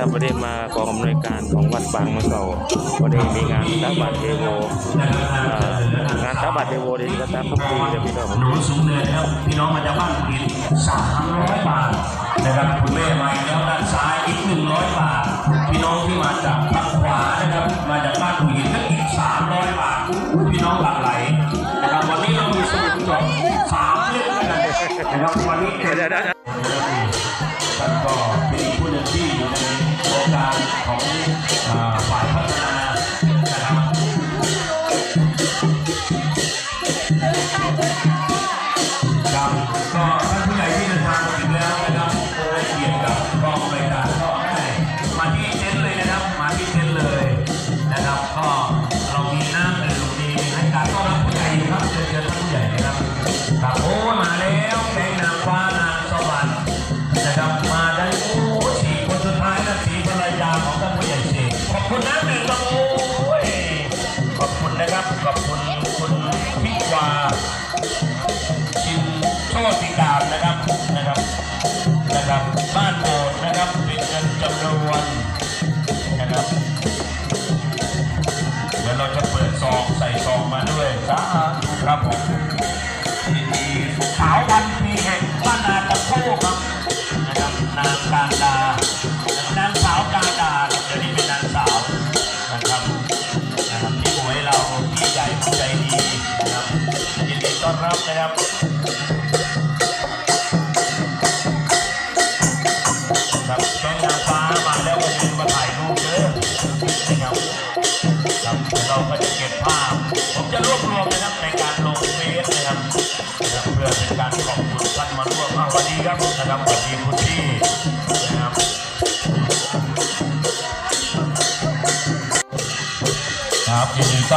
สวัสดีครับวันนี้มากองอำนวยการของวัดบางมะเก่าวันนี้มีงานตักบาตรเทโวงานตักบาตรเทโวดีก็ตักทุกปีเลยพี่น้องหนูสูงเนินครับพี่น้องมาจากบ้านผิดสามร้อยบาทนะครับคุณแม่มาแล้วด้านซ้ายอีกหนึ่งร้อยบาท พี่น้องที่มาจากทางขวานะครับมาจากบ้านผิดก็อีกสามร้อยบาทพี่น้องหลั่งไหลนะครับวันนี้เรามีสมุดจดสามเล่มนนะครับวันนี้เดี๋ยว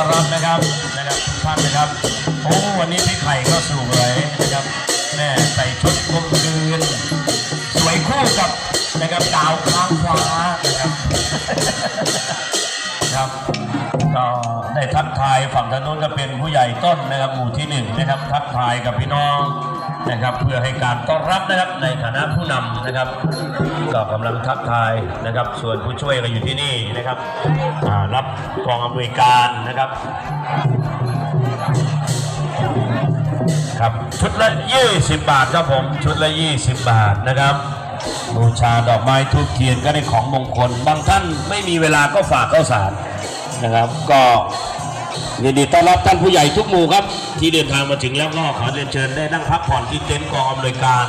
อนรับนะครับนะครับทุกท่านนะครับโอ้วันนี้พี่ไข่ก็สูงเลยนะครับแม่ใส่ชุดกลมกลืนสวยคู่กับนะครับดาวค้างฟ้านะครับครับก็ได้ทักทายฝั่งถนนก็เป็นผู้ใหญ่ต้นนะครับหมู่ที่หนึ่งนะครับทักทายกับพี่น้อง นะครับเพื่อให้การต้อนรับนะครับในฐานะผู้นำนะครับก็กำลังทักทายนะครับ ส่วนผู้ช่วยก็อยู่ที่นี่นะครับรับกองอำนวยการนะครับครับชุดละ 20 บาทครับผมชุดละ 20 บาทนะครับบูชาดอกไม้ทูบเทียนก็ได้ของมงคล บางท่านไม่มีเวลาก็ฝากข้าวสารนะครับ ก็ ยินดีต้อนรับท่านผู้ใหญ่ทุกหมู่ครับ ที่เดินทางมาถึงแล้วก็ขอเรียนเชิญได้นั่งพักผ่อนที่เต็นท์กองอำนวยการ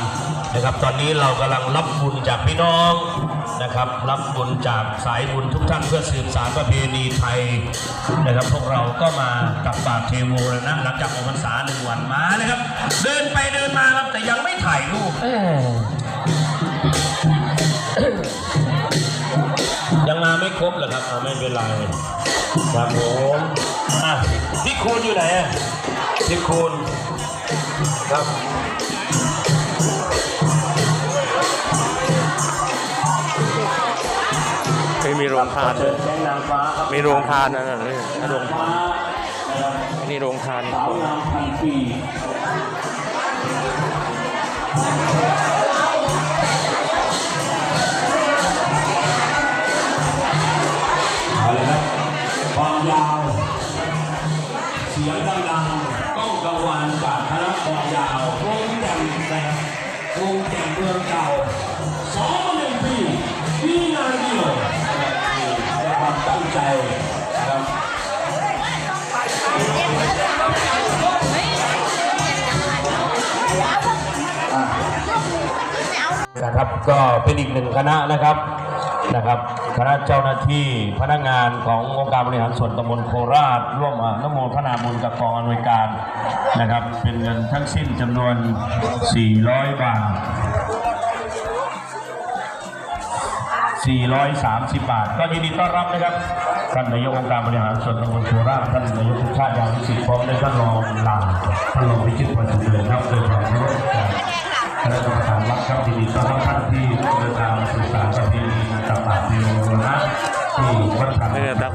นะครับ ตอนนี้เรากำลังรับบุญจากพี่น้องนะครับ รับบุญจากสายบุญทุกท่านเพื่อสืบสานประเพณีไทยนะครับ พวกเราก็มาตักบาตรเทโวแล้วนะหลังจากออกพรรษาหนึ่งวันมานะครับ เดินไปเดินมาครับแต่ยังไม่ถ่ายรูป ไม่ครบเหรอครับเอาไม่เป็นไรครับผมอะพี่คูณอยู่ไหนอะพี่คูณครับไม่มีโรงทานเชิญแจ้งนางฟ้าครับมีโรงทานนั่นน่ะนี่โรงฟ้านะครับนี่โรงทานสาวงามพันปี นะครับก็เป็นอีกหนึ่งคณะนะครับนะครับคณะเจ้าหน้าที่พนักงานขององค์การบริหารส่วนตำบลโคราช ร่วมอนุโมทนาบุญกับกองอำนวยการนะครับ เป็นเงินทั้งสิ้นจำนวน 400 บาท 430 บาท ก็ยินดีต้อนรับนะครับท่านนายกองค์การบริหารส่วนตำบลโคราชท่านนายกทุกชาติยางวิสิทธิ์พร้อมด้วยท่านรองลาท่านรองวิจิตรประจุเลยครับโดยทาง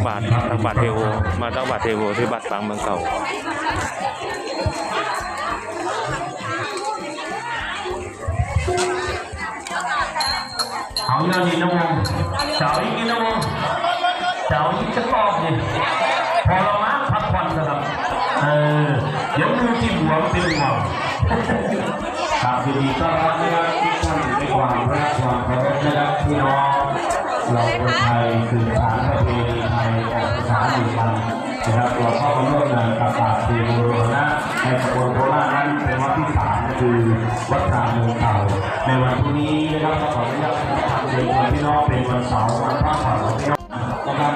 กบาตรตักบาตรเทโวมาตักบาตรเทโวที่บัดบางเมืองเก่าเอายังนี่น้องวงเสาอีกนี่น้องวงเสาอีกจะกอบดิพอเรามาพักผ่อนนะครับเออเดี๋ยวมือที่หัวมันเป็นหัวครับดีต้อนรับนะครับทุกท่านในความรักความเคารพนะครับพี่น้อง เราคนไทยสืบสานประเพณีไทยออกภาษาอยู่กันนะครับเราเข้ามาร่วมงานกับป่าเทโรนะในตำบลโคราชนั้นเป็นวัดที่สามคือวัดทางเมืองเก่าในวันพรุ่งนี้นะครับขออนุญาตทำเรียนวันพี่นองเป็นวันเสาร์วันพักผ่อนของพี่น้องนะครับ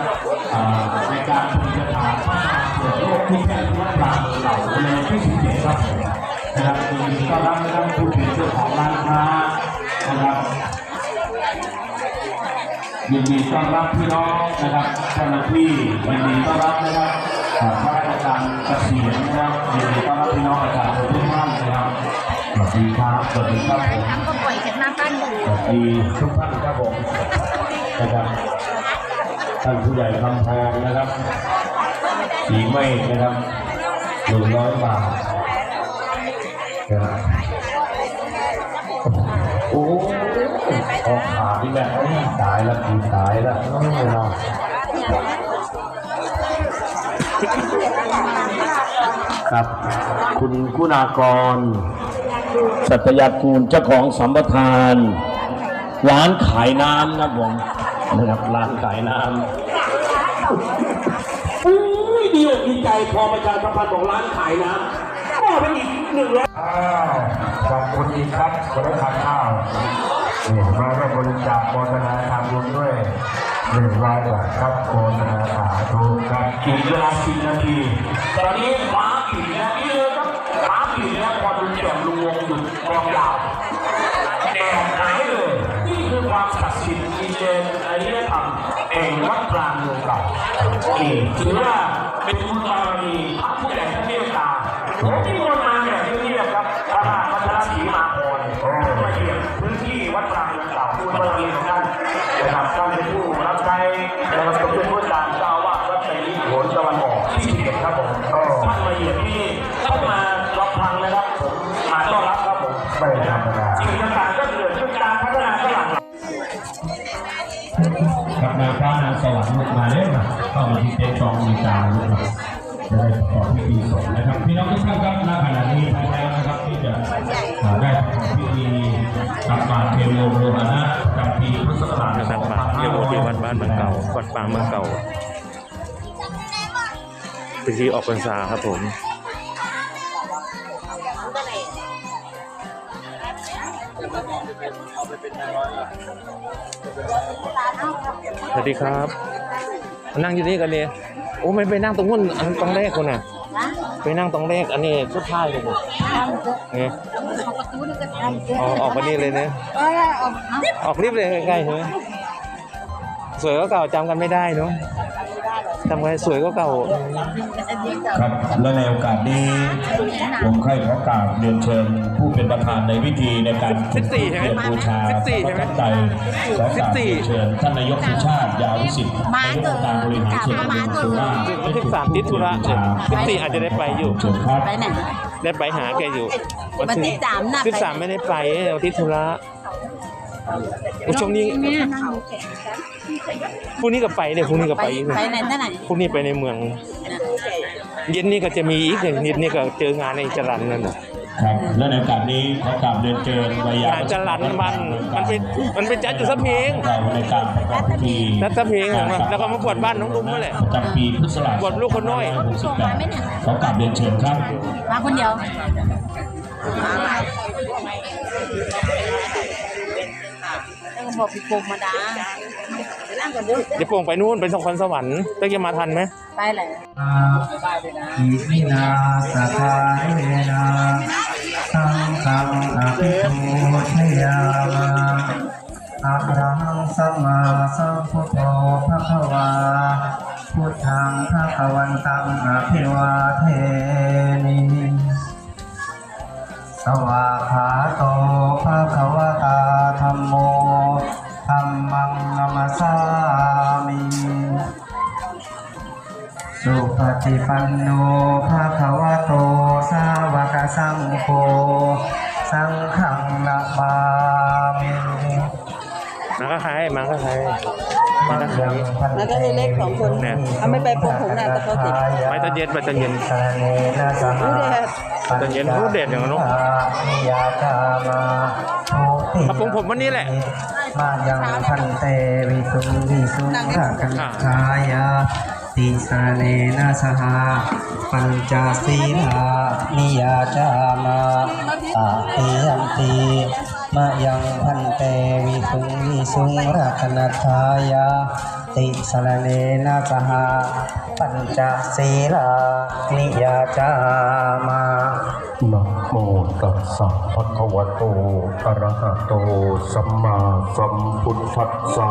ในการปฏิบัติธรรมเปิดโลกที่แค่ที่วัดกางเมืองเก่าในวันที่17ครับนะครับยินดีต้อนรับนะครับผู้เป็นเจ้าของร้านค้านะครับ ยินดีต้อนรับพี่น้องนะครับเจ้าหน้าที่ยินดีต้อนรับนะครับอ่าข้าราชการเกษียณนะครับยินดีต้อนรับพี่น้องประชาชนทุกท่านนะครับสวัสดีครับสวัสดีครับผมทำก็ปล่อยจากหน้าบ้านอยู่สวัสดีทุกท่านครับผมนะครับท่านผู้ใหญ่คำพองนะครับสีเมฆนะครับหนึ่งร้อยบาทนะครับโอ้ อกขาที่แบบตายแล้วกูตายแล้วโอ้ยเนาะครับ คุณคุณากร สัตยากูลเจ้าของสัมปทาน ร้านขายน้ำนะผมนะครับร้านขายน้ำอุ้ยดีอกดีใจพอประชาสัมพันธ์ของร้านขายน้ำก็เป็นอีกหนึ่งร้อยอ้าวขอบคุณอีกครับคนได้ทานข้าว นี่มาได้บริจาคโฆษณาทำบุญด้วยหนึ่งร้อยบาทครับโฆษณาสาธุครับอีกเวลาสิบนาทีตอนนี้ม้าปีนะนี่เลยครับม้าปีนะพอดูแจ่มลุงวงหยุดกองยาวแดงหายเลยนี่คือความศักดิ์สิทธิ์อินเดียนอารยธรรมแห่งวัดกลางเมืองเก่านี่ถือว่าเป็นบุญบารมีพระผู้ใหญ่ท่านเมตตาผมที่คน นายพระนางสวรรค์มาเลยนะเข้ามาที่เต็นท์จองมีการนะครับจะได้ประกอบพิธีสงฆ์นะครับพี่น้องทุกท่านครับณขณะนี้พร้อมแล้วนะครับที่จะอ่าได้ประกอบพิธีตักบาตรเทโลโลหะนะจำปีพุทธศักราชตักบาตรเรียกว่าที่วัดบ้านเมืองเก่าวัดปางเมืองเก่าพิธีออกพรรษาครับผม สวัสดีครับมานั่งอยู่นี่กันเนี่ยโอ้ไม่ไปนั่งตรงนู้นอันตรงแรกคนน่ะนะไปนั่งตรงแรกอันนี้สุดท้ายเลยเนี่ยทำเถอะเนี่ยเอาประตูนี่ก็ทำเถอะออกออกมานี่เลยนะเออออกเอาออกรีบเลยใกล้ๆใช่ไหมสวยก็เก่าจำกันไม่ได้เนาะ จำกันสวยก็เก่า ครับและในโอกาสนี้ผมใครขอกราบเรียนเชิญผู้เป็นประธานในพิธีในการสิบสี่ใช่ไหมเกียรติบูชาสิบสี่ใช่ไหมพระใจขอกราบเรียนเชิญท่านนายกสุชาติยาวิสิทธิ์มานาเถยกอะองค์การบริหารส่วนตำบลสุราษฎร์วันที่สามติดธุระเนี่ยสิบสี่อาจจะได้ไปอยู่เชิญครับไปไหนได้ไปหาแกอยู่วันที่สามน่ะสิบสามไม่ได้ไปวันที่ธุระ โอ้ช่วงนี้เนี่ยพรุ่งนี้ก็ไปเนี่ยพรุ่งนี้ก็ไปไปอีกไปไหนที่ไหนพรุ่งนี้ไปในเมือง เย็นนี้ก็จะมีอีกหนึ่งเย็นนี้ก็เจองานในจรันนั่นน่ะครับและในโอกาสนี้ขอกราบเรียนเชิญวิยางานจรันมันมันเป็นมันเป็นจัดอยู่สักเพลงเราในการประกอบพิธีจัดสักเพลงอะแล้วก็มาบวชบ้านน้องลุงนั่นแหละประจำปีพุทธศักราชบวชลูกคนน้อยขอกราบเรียนเชิญครับมาคนเดียว บอกพี่โกมมาดาไปนั่งกันด้วยเดี๋ยวโป่งไปนู่นไปนครสวรรค์ต้องจะมาทันไหมไปไหนอิมินาสทายเวนะสังฆังอภิโภชยามะอะระหังสัมมาสัมพุทโธภะคะวาพุทธังภะคะวันตังอภิวาเทมิสวาขาโตภะคะวะตา สุปฏิปันโนภะคะวะโต สาวกสังโฆ สังฆังนะมามิอะมาก็ใครมาก็ใครมาก็ใครแล้วก็เล็กๆสองคนเนี่ยเอาไม่ไปปรงผมนะแต่เขาติดไปตอนเย็นไปตอนเย็นสรเนนะสหรู้เด็ดตอนเย็นรู้เด็ดอย่างนั้นเนอะนิยาจามาโอติเอาผมผมวันนี้แหละมายังพันเตวิสุงวิสุงราคันคายา ติสรเนนะสหปัญจศีลานิยาจามาตาเตียมตีมายังพันเตวิสุงวิสุงราคันคายาติสรเนนะสหปัญจศีลานิยาจามานะโมตัสสะภะคะวะโตอะระหะโตสัมมาสัมพุทธัสสะ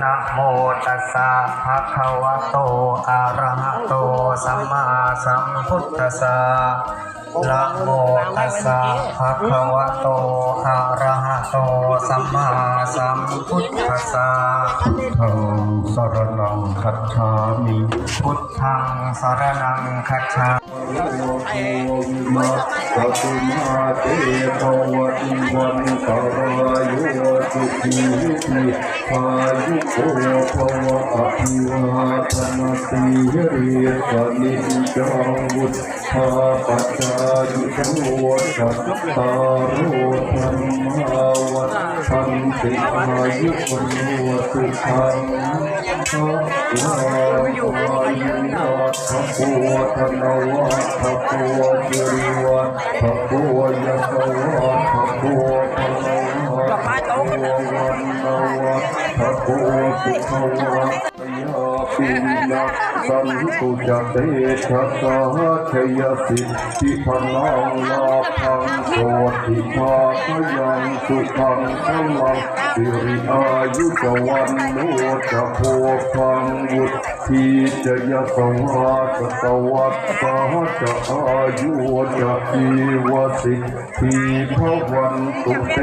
นะโมตัสสะภะคะวะโต อะระหะโต สัมมาสัมพุทธัสสะนะโมตัสสะภะคะวะโต อะระหะโต สัมมาสัมพุทธัสสะทางสรนังคัจฉามิ พุทธังสรณังคัจฉามา ปตุมาเตภวันวันตรายโยสุขีทีพายุโกภวะอิวาทนาสีริสนิจังวุฒาปัจจาจังวจัตตารโอธรรมาวัฏัน ติอายุวันโนสุขังพระวายุนาถโพธนวัฏถโพจิริวัฏถโพยสวัฏถโพพนวัฏถโพวันนวัฏถโพสุขวัฏยาปินะสันตุจเตชะสาชยสิทธิพนังลาพังโสติภาพยังสุขังพลัง สิริอายุจวันโนจะโพพังวุฒิจะยสวาสตวัตสาจะอายุจะอีวสิทธิพวันตุเต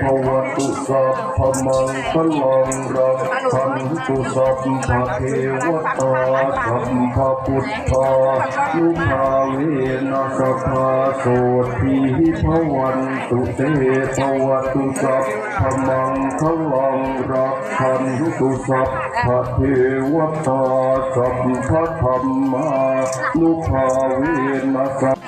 ภวตุสัพพมังคลังรักขันตุสัพพเทวตาสัพพพุทธานุภาเวนัสภาโสทีพวันตุเตภวตุสัพพมังคลังรักขันตุสัพพะเทวตาสัพพะธรรมานุภาเวนะสัพ